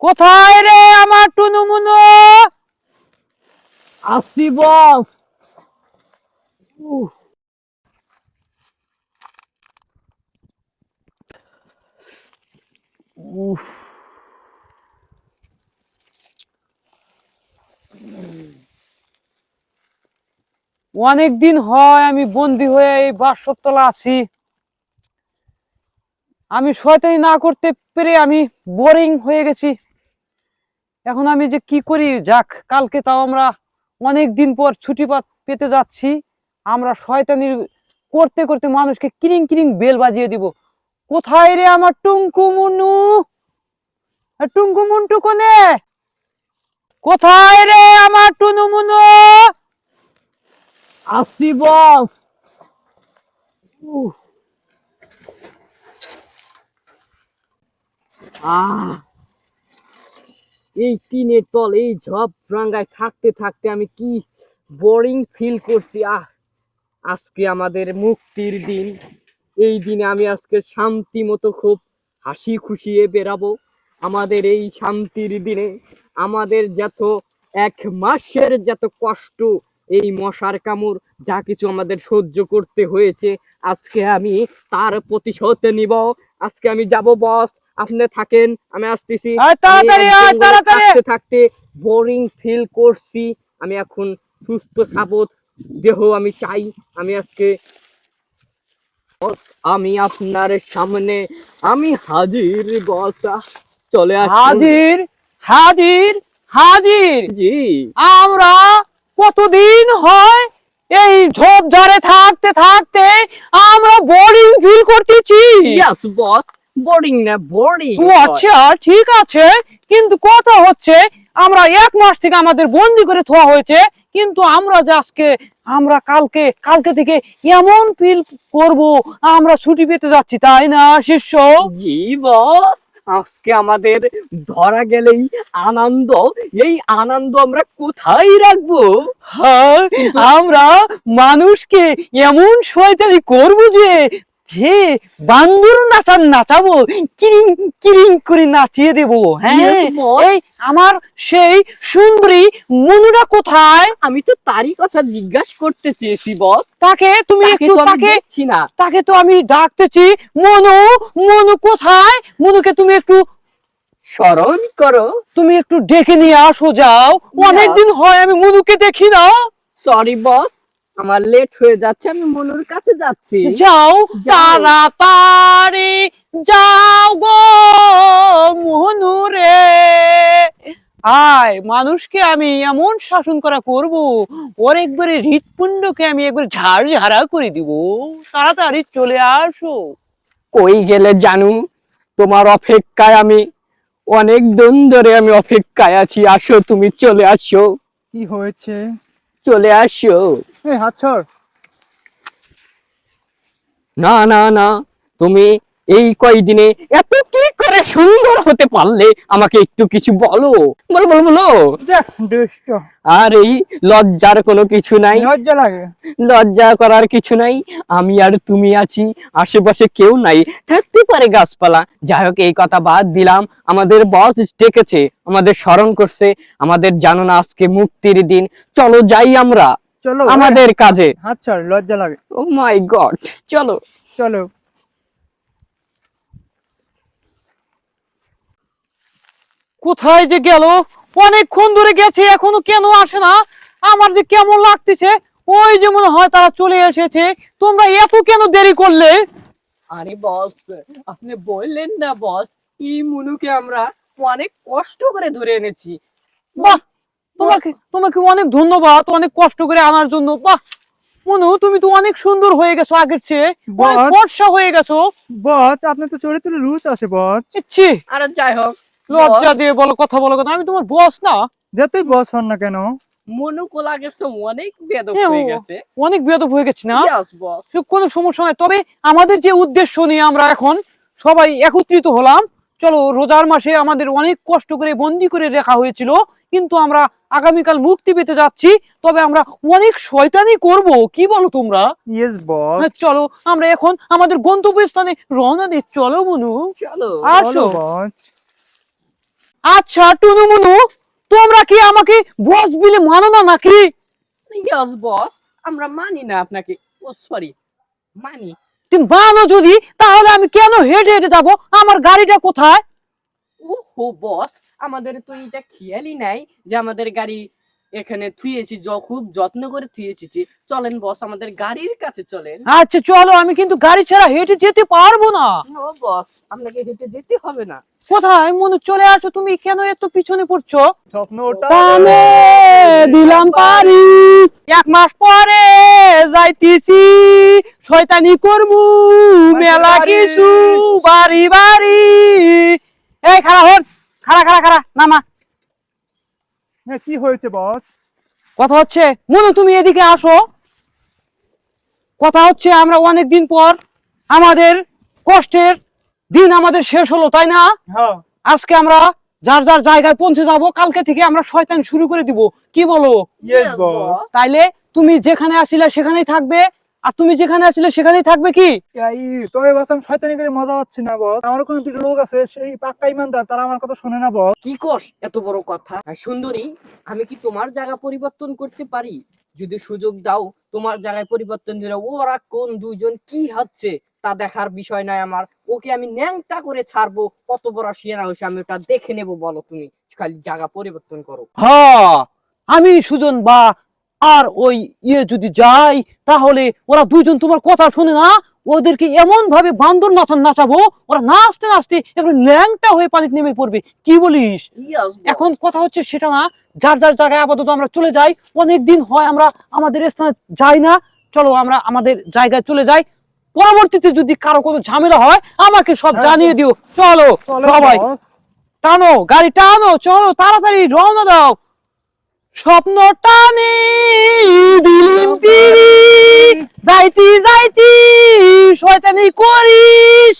কোথায় রে আমার টুনু মুনু? আসি, বস। উফ। উফ। অনেক দিন হয় আমি বন্দি হয়ে এই বাসতলা আছি। আমি শয়তানি না করতে পেরে আমি বোরিং হয়ে গেছি। এখন আমি যে কি করি, যাক, কালকে তাও আমরা অনেক দিন পর ছুটি পেতে যাচ্ছি। আমরা শয়তানি করতে করতে মানুষকে কিরিং কিরিং বেল বাজিয়ে দিব। কোথায় রে আমার টুঙ্কু মুন্নু? টুঙ্কু মুন্টু কোনে? কোথায় রে আমার টুনু মুনু আসি বস। আহ। এই টিনের তল, এই ঝপ রাঙ্গায় থাকতে থাকতে আমি কি বোরিং ফিল করছি? আহ, আজকে আমাদের মুক্তির দিন। এই দিনে আমি আজকে শান্তি মতো খুব হাসি খুশিয়ে বেরাবো আমাদের এই শান্তির দিনে, আমাদের যত এক মাসের যত কষ্ট, এই মশার কামড়, যা কিছু আমাদের সহ্য করতে হয়েছে, আজকে আমি তার প্রতিশোধ নিব। আজকে আমি যাব বস আপনি থাকেন আমি আসতেছি। তাড়াতাড়ি। থাকতে বোরিং ফিল করছি। আমি এখন সুস্থ সাবত দেহ আমি চাই। আমি আজকে আমি আপনার সামনে আমি হাজির বসা চলে আসুন হাজির হাজির হাজির। জি। আমরা কতদিন হয় এই ঝোপঝাড়ে থাকতে থাকতে আমরা বোরিং ফিল করতেছি? ইয়াস বস বোর্ডিং না বোর্ডিং ও আচ্ছা ঠিক আছে। কিন্তু কথা হচ্ছে আমরা এক মাস থেকে আমাদের বন্দি করে থোয়া হয়েছে কিন্তু আমরা যে আজকে আমরা কালকে কালকে থেকে এমন ফিল করব আমরা ছুটি পেতে যাচ্ছি তাই না শিষ্য? জি বস আজকে আমাদের ধরা গেলেই আনন্দ। এই আনন্দ আমরা কোথায় রাখব? হ্যাঁ আমরা মানুষকে এমন শয়তানি করব যে বান্দর নাচান নাচাবো কিরিং কিরিং করে নাচিয়ে দেব হ্যাঁ? এই আমার সেই সুন্দরী মনুটা কোথায়? আমি তো তারই কথা জিজ্ঞাসা করতে চেয়েছি বস। তাকে তুমি একটু তাকে না। তাকে তো আমি ডাকতেছি। মনু মনু কোথায়? মনুকে তুমি একটু স্মরণ করো। তুমি একটু ডেকে নিয়ে আসো যাও। অনেকদিন হয় আমি মনুকে দেখি না। Sorry boss. আমার লেট হয়ে যাচ্ছে আমি মনুর কাছে যাচ্ছি। যাও। তাড়াতাড়ি যাও গো মোহনু রে আয় মানুষকে আমি এমন শাসন করা করব ওর একবারে হৃৎপিণ্ডকে আমি একবার ঝাড় ঝাড়া করে দিব। তাড়াতাড়ি চলে আসো। কই গেলে জানু? তোমার অপেক্ষায় আমি অনেক দিন ধরে আমি অপেক্ষায় আছি। আসো তুমি চলে আসো। কি হয়েছে? চলে আসো। এই হাত ছাড়। না না না তুমি এই কয়দিনে এত কি করে সুন্দর হতে পারলে? আমাকে একটু কিছু বলো। বলো বলো বলো। আর এই লজ্জার কোনো কিছু নাই? লজ্জা লাগে। লজ্জা করার কিছু নাই? আমি আর তুমি আছি আশেপাশে কেউ নাই। থাকতে পারে গাছপালা। যাই হোক এই কথা বাদ দিলাম। আমাদের বস ডেকেছে আমাদের স্মরণ করছে। আমাদের জানো না আজকে মুক্তির দিন। চলো যাই আমরা। চলো আমাদের কাজে। হাত ছাড় লজ্জা লাগে। ও মাই গড চলো। চলো। কোথায় যে গেল? অনেকক্ষণ ধরে গেছে এখনও কেন আসে না? আমার যে কেমন লাগতেছে ওই যে মনে হয় তারা চলে এসেছে। তোমরা এত কেন দেরি করলে? আরে বস আপনি বললেন না বস এই মুনুকে আমরা অনেক কষ্ট করে ধরে এনেছি। বাহ! তোমাকে তোমাকে অনেক ধন্যবাদ অনেক কষ্ট করে আনার জন্য। বাহ! মনু তুমি তো অনেক সুন্দর হয়ে গেছো আগের চেয়ে। অনেক। ফর্সা হয়ে গেছো। বস আপনার তো চরিত্রে রুচ আছে বস ইচ্ছি আরে যাই হোক লজ্জা দিয়ে বলো কথা বলো কথা। আমি তোমার বস না। যে তুই বস হন না কেন? মনু কোলা গেছে অনেক বেদক এ, হয়ে গেছে। অনেক বেয়াদব হয়ে গেছি না? Yes, boss. সে কোনো সমস্যা নাই। তবে আমাদের যে উদ্দেশ্য নিয়ে আমরা এখন সবাই একত্রিত হলাম চলো রোজার মাসে আমাদের অনেক কষ্ট করে বন্দি করে রাখা হয়েছিল কিন্তু আমরা আগামীকাল মুক্তি পেতে যাচ্ছি তবে আমরা অনেক শয়তানি করব কি বলো তোমরা? ইয়েস বস হ্যাঁ, চলো আমরা এখন আমাদের গন্তব্য স্থানে রওনা দিই। চলো মনু। চলো। আসো। আচ্ছা টুনু মনু তোমরা কি আমাকে বস বিলে মানো না নাকি? ইয়েস বস আমরা মানি না আপনাকে। ও সরি মানি। তুমি বানো যদি, তাহলে আমি কেন হেঁটে হেঁটে যাব? আমার গাড়িটা কোথায়? ওহো বস আমাদের তো এটা খেয়ালই নাই যে আমাদের গাড়ি এখানে থুয়েছি য- খুব যত্ন করে থুয়েছি চলেন বস আমাদের গাড়ির কাছে চলেন। আচ্ছা চলো আমি কিন্তু গাড়ি ছাড়া হেঁটে যেতে পারব না। ও বস আপনাকে হেঁটে যেতে হবে না। কোথায় মনে চলে আসো তুমি কেন এত পিছনে পড়ছো? স্বপ্নটা দিলাম পারি। এক মাস পরে যাইতেছি শয়তানি করবু মেলা। কিছু বাড়ি বাড়ি। এই খারা হন খারা খারা খারা নামা। হ্যাঁ, কি হয়েছে বস? কথা হচ্ছে মনু তুমি এদিকে আসো। কথা হচ্ছে আমরা অনেক দিন পর আমাদের কষ্টের দিন আমাদের শেষ হলো তাই না? হ্যাঁ। আজকে আমরা যার যার জায়গায় পৌঁছে যাব কালকে থেকে আমরা শয়তান শুরু করে দিব। কি বলো? তাইলে তুমি যেখানে আসলে সেখানেই থাকবে আর তুমি যেখানে আসলে সেখানেই থাকবে কি? তবে বস আমি শয়তানি করে মজা পাচ্ছি না বস আমার কোনো দুটো লোক আছে সেই পাক্কা ইমানদার তারা আমার কথা শোনে না বস কি কস এত বড় কথা? সুন্দরী আমি কি তোমার জায়গা পরিবর্তন করতে পারি? যদি সুযোগ দাও তোমার জায়গায় পরিবর্তন দিলে ওরা কোন দুইজন কি হচ্ছে তা দেখার বিষয় নয় আমার। ওকে আমি ন্যাংটা করে ছাড়বো কত বড় শিয়ানা হয়েছে আমি ওটা দেখে নেব বলো তুমি। খালি জায়গা পরিবর্তন করো। হ্যাঁ আমি সুজন বা আর ওই ইয়ে যদি যাই তাহলে ওরা দুইজন তোমার কথা শুনে না? ওদেরকে এমন ভাবে বান্দর নাচান নাচাবো ওরা নাচতে নাচতে একটু ল্যাংটা হয়ে পানিতে নেমে পড়বে। কি বলিস? এখন কথা হচ্ছে সেটা না যার যার জায়গায় আপাতত আমরা চলে যাই অনেক দিন হয় আমরা আমাদের স্থানে যাই না। চলো আমরা আমাদের জায়গায় চলে যাই। পরবর্তীতে যদি কারও কোনো ঝামেলা হয় আমাকে সব হ্যাঁ, জানিয়ে দিও। চলো চলো সবাই। টানো গাড়ি টানো চলো তাড়াতাড়ি রওনা দাও। স্বপ্ন টানে দিলিম পিড়ি। যাইতি যাইতি শয়তানি করিস।